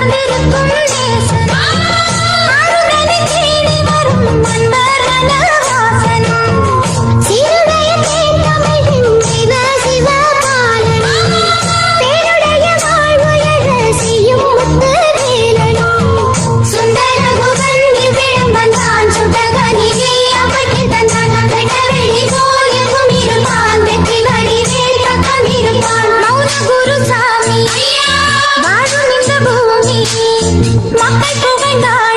Let me get burned. மக்கள் புகழ்ந்தார்